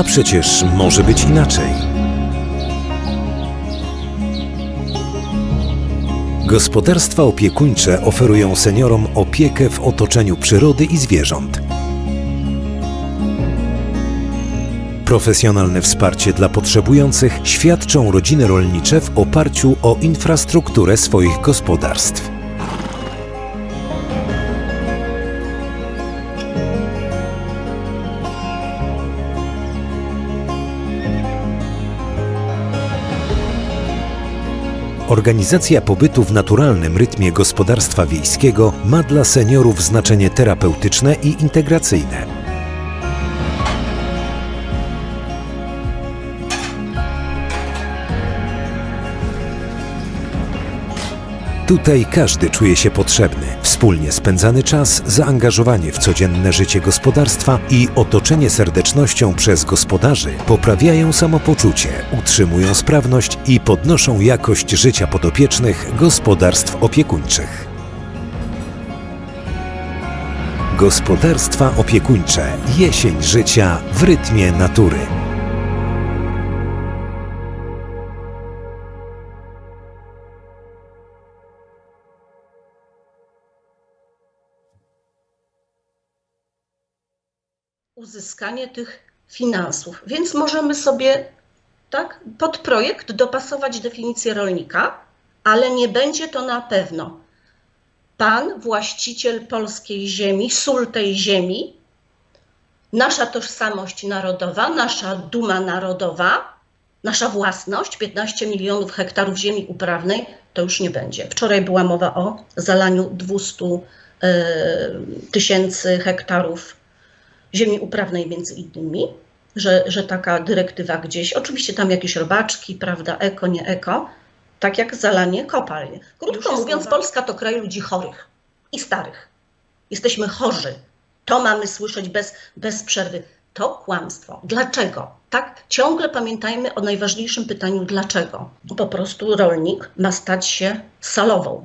A przecież może być inaczej. Gospodarstwa opiekuńcze oferują seniorom opiekę w otoczeniu przyrody i zwierząt. Profesjonalne wsparcie dla potrzebujących świadczą rodziny rolnicze w oparciu o infrastrukturę swoich gospodarstw. Organizacja pobytu w naturalnym rytmie gospodarstwa wiejskiego ma dla seniorów znaczenie terapeutyczne i integracyjne. Tutaj każdy czuje się potrzebny. Wspólnie spędzany czas, zaangażowanie w codzienne życie gospodarstwa i otoczenie serdecznością przez gospodarzy poprawiają samopoczucie, utrzymują sprawność i podnoszą jakość życia podopiecznych gospodarstw opiekuńczych. Gospodarstwa opiekuńcze. Jesień życia w rytmie natury. Uzyskanie tych finansów. Więc możemy sobie tak pod projekt dopasować definicję rolnika, ale nie będzie to na pewno pan, właściciel polskiej ziemi, sól tej ziemi, nasza tożsamość narodowa, nasza duma narodowa, nasza własność, 15 milionów hektarów ziemi uprawnej, to już nie będzie. Wczoraj była mowa o zalaniu 200 e, tysięcy hektarów ziemi uprawnej między innymi, że, że taka dyrektywa gdzieś, oczywiście tam jakieś robaczki, prawda, eko, nie eko, tak jak zalanie kopalń. Krótko mówiąc. Polska to kraj ludzi chorych i starych. Jesteśmy chorzy. To mamy słyszeć bez, bez przerwy. To kłamstwo. Dlaczego? Tak, ciągle pamiętajmy o najważniejszym pytaniu dlaczego. Po prostu rolnik ma stać się salową,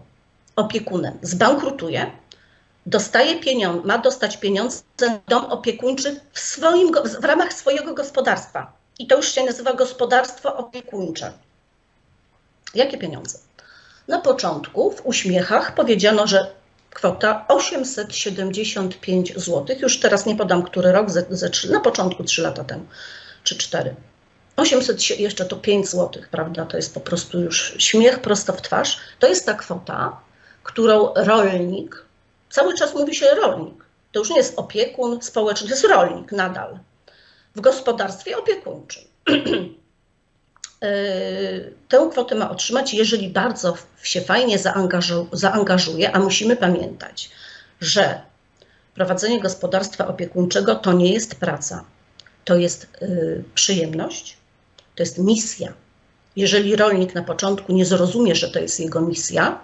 opiekunem. Zbankrutuje, dostaje pieniądze, ma dostać pieniądze na dom opiekuńczy w, swoim, w ramach swojego gospodarstwa. I to już się nazywa gospodarstwo opiekuńcze. Jakie pieniądze? Na początku w uśmiechach powiedziano, że kwota 875 zł. Już teraz nie podam, który rok, ze, ze na początku 3 lata temu, czy 4. 800, się- jeszcze to 5 zł, prawda? To jest po prostu już śmiech prosto w twarz. To jest ta kwota, którą rolnik, cały czas mówi się rolnik, to już nie jest opiekun społeczny, to jest rolnik nadal w gospodarstwie opiekuńczym. Yy, Tę kwotę ma otrzymać, jeżeli bardzo się fajnie zaangażu- zaangażuje, a musimy pamiętać, że prowadzenie gospodarstwa opiekuńczego to nie jest praca, to jest yy, przyjemność, to jest misja. Jeżeli rolnik na początku nie zrozumie, że to jest jego misja,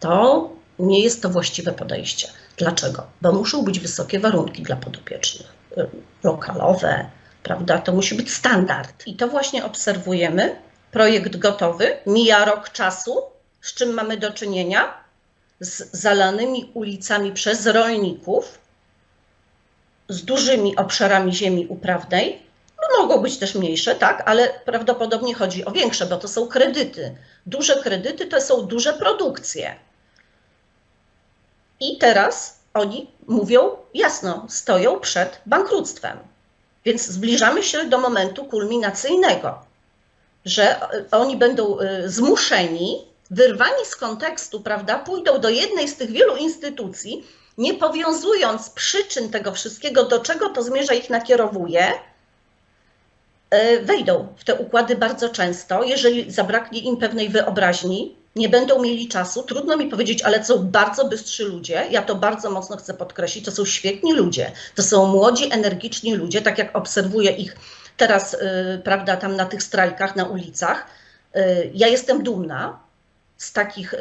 to nie jest to właściwe podejście. Dlaczego? Bo muszą być wysokie warunki dla podopiecznych, y, lokalowe, prawda? To musi być standard. I to właśnie obserwujemy. Projekt gotowy, mija rok czasu, z czym mamy do czynienia? Z zalanymi ulicami przez rolników, z dużymi obszarami ziemi uprawnej. No, mogą być też mniejsze, tak, ale prawdopodobnie chodzi o większe, bo to są kredyty. Duże kredyty to są duże produkcje. I teraz oni mówią jasno, stoją przed bankructwem. Więc zbliżamy się do momentu kulminacyjnego, że e, oni będą e, zmuszeni, wyrwani z kontekstu, prawda, pójdą do jednej z tych wielu instytucji, nie powiązując przyczyn tego wszystkiego, do czego to zmierza ich nakierowuje, e, wejdą w te układy bardzo często, jeżeli zabraknie im pewnej wyobraźni, nie będą mieli czasu. Trudno mi powiedzieć, ale to są bardzo bystrzy ludzie. Ja to bardzo mocno chcę podkreślić. To są świetni ludzie. To są młodzi, energiczni ludzie, tak jak obserwuję ich teraz, y, prawda, tam na tych strajkach, na ulicach. Y, ja jestem dumna z takich y,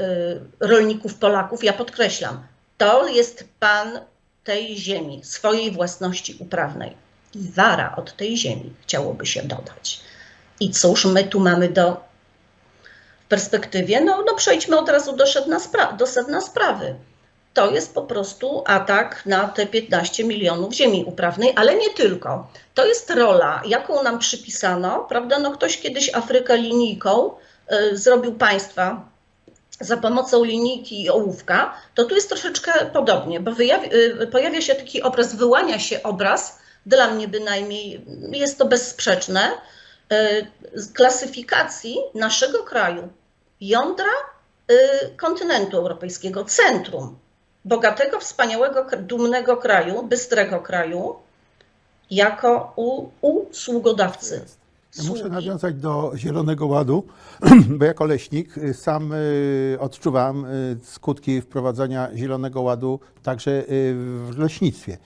rolników Polaków. Ja podkreślam, to jest pan tej ziemi, swojej własności uprawnej. I wara od tej ziemi chciałoby się dodać. I cóż my tu mamy do perspektywie? No, no przejdźmy od razu do sedna, spra- do sedna sprawy. to jest po prostu atak na te 15 milionów ziemi uprawnej, ale nie tylko. To jest rola, jaką nam przypisano, prawda? No ktoś kiedyś Afrykę linijką y, zrobił państwa za pomocą linijki i ołówka, to tu jest troszeczkę podobnie, bo wyjawi, y, pojawia się taki obraz, wyłania się obraz, dla mnie bynajmniej jest to bezsprzeczne, y, klasyfikacji naszego kraju, jądra y, kontynentu europejskiego, centrum bogatego, wspaniałego, dumnego kraju, bystrego kraju, jako u, usługodawcy. Muszę nawiązać do Zielonego Ładu, bo jako leśnik y, sam y, odczuwam y, skutki wprowadzania Zielonego Ładu także w leśnictwie.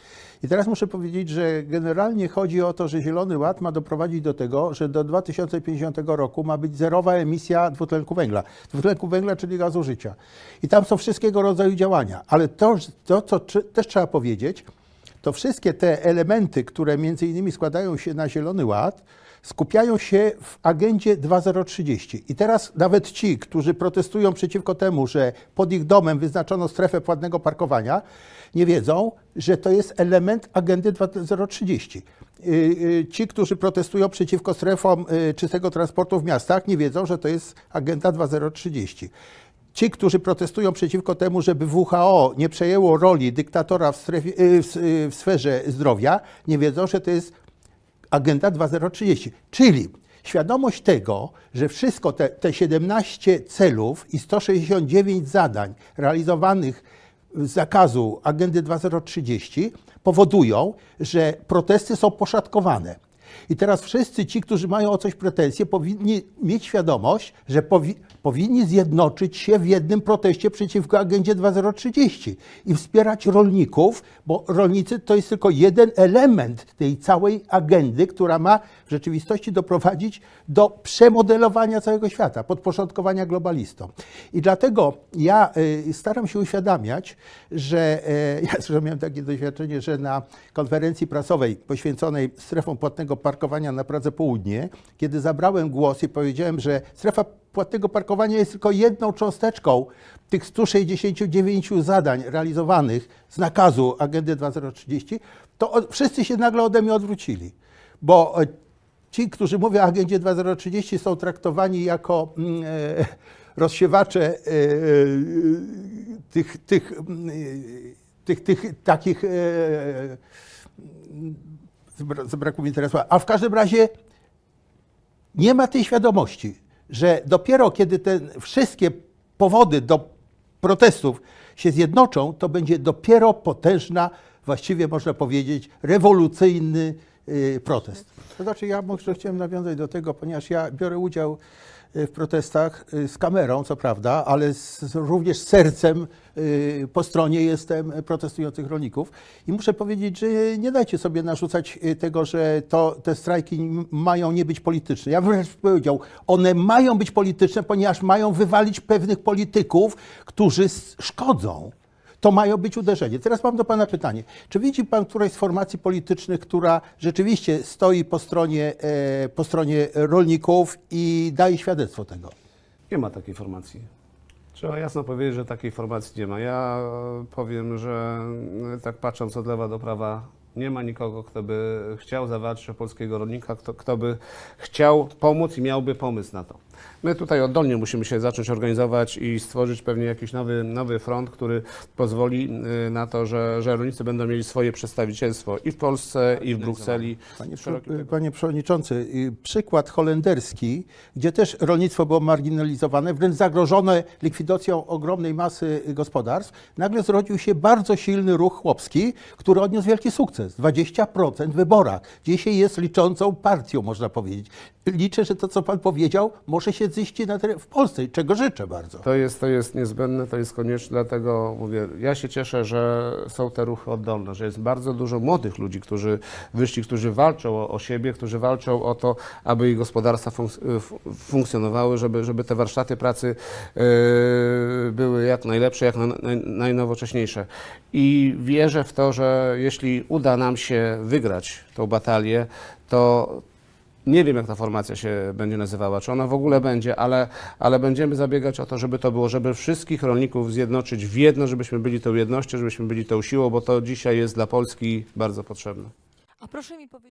I teraz muszę powiedzieć, że generalnie chodzi o to, że Zielony Ład ma doprowadzić do tego, że do 2050 roku ma być zerowa emisja dwutlenku węgla. Dwutlenku węgla, czyli gazu życia. I tam są wszystkiego rodzaju działania. Ale to, to co też trzeba powiedzieć, to wszystkie te elementy, które między innymi składają się na Zielony Ład, skupiają się w agendzie 2030. I teraz nawet ci, którzy protestują przeciwko temu, że pod ich domem wyznaczono strefę płatnego parkowania, nie wiedzą, że to jest element agendy 2030. Y, y, Ci, którzy protestują przeciwko strefom y, czystego transportu w miastach, nie wiedzą, że to jest agenda 2030. Ci, którzy protestują przeciwko temu, żeby WHO nie przejęło roli dyktatora w, strefie, w, w sferze zdrowia, nie wiedzą, że to jest agenda 2030. Czyli świadomość tego, że wszystko te, te 17 celów i 169 zadań realizowanych z zakazu agendy 2030 powodują, że protesty są poszatkowane. I teraz wszyscy ci, którzy mają o coś pretensje, powinni mieć świadomość, że powi powinni zjednoczyć się w jednym proteście przeciwko agendzie 2030 i wspierać rolników, bo rolnicy to jest tylko jeden element tej całej agendy, która ma w rzeczywistości doprowadzić do przemodelowania całego świata, podporządkowania globalistom. I dlatego ja y, staram się uświadamiać, że y, ja zresztą miałem takie doświadczenie, że na konferencji prasowej poświęconej strefom płatnego parkowania na Pradze Południe, kiedy zabrałem głos i powiedziałem, że strefa płatnego parkowania jest tylko jedną cząsteczką tych 169 zadań realizowanych z nakazu agendy 2030, to wszyscy się nagle ode mnie odwrócili, bo e, ci, którzy mówią o agendzie 2030 są traktowani jako mm, e, rozsiewacze e, tych, tych, mm, tych, tych takich, zabrakło mi teraz słowa, a w każdym razie nie ma tej świadomości, że dopiero kiedy te wszystkie powody do protestów się zjednoczą, to będzie dopiero potężna, właściwie można powiedzieć, rewolucyjny y, protest. To znaczy, ja może chciałem nawiązać do tego, ponieważ ja biorę udział w protestach y, z kamerą, co prawda, ale z, również z sercem y, po stronie jestem protestujących rolników. I muszę powiedzieć, że nie dajcie sobie narzucać y, tego, że to, te strajki mają nie być polityczne. Ja wręcz powiedział, one mają być polityczne, ponieważ mają wywalić pewnych polityków, którzy szkodzą. To mają być uderzenie. Teraz mam do Pana pytanie. Czy widzi Pan którejś z formacji politycznych, która rzeczywiście stoi po stronie, e, po stronie rolników i daje świadectwo tego? Nie ma takiej formacji. Trzeba jasno powiedzieć, że takiej formacji nie ma. Ja powiem, że e, tak patrząc od lewa do prawa, nie ma nikogo, kto by chciał zawalczyć o polskiego rolnika, kto, kto by chciał pomóc i miałby pomysł na to. My tutaj oddolnie musimy się zacząć organizować i stworzyć pewnie jakiś nowy, nowy front, który pozwoli e, na to, że, że rolnicy będą mieli swoje przedstawicielstwo i w Polsce, i w Brukseli. Panie, Panie Przewodniczący, y, przykład holenderski, gdzie też rolnictwo było marginalizowane, wręcz zagrożone likwidacją ogromnej masy gospodarstw, nagle zrodził się bardzo silny ruch chłopski, który odniósł wielki sukces. 20% w wyborach. Dzisiaj jest liczącą partią, można powiedzieć. Liczę, że to, co Pan powiedział, może się ziścić na w Polsce, czego życzę bardzo. To jest, to jest niezbędne, to jest konieczne, dlatego mówię, ja się cieszę, że są te ruchy oddolne, że jest bardzo dużo młodych ludzi, którzy wyszli, którzy walczą o, o siebie, którzy walczą o to, aby ich gospodarstwa funkc- f- funkcjonowały, żeby, żeby te warsztaty pracy e, były jak najlepsze, jak na, naj, najnowocześniejsze. I wierzę w to, że jeśli uda nam się wygrać tą batalię, to Nie wiem, jak ta formacja się będzie nazywała, czy ona w ogóle będzie, ale, ale będziemy zabiegać o to, żeby to było, żeby wszystkich rolników zjednoczyć w jedno, żebyśmy byli tą jednością, żebyśmy byli tą siłą, bo to dzisiaj jest dla Polski bardzo potrzebne. A proszę mi powiedzieć.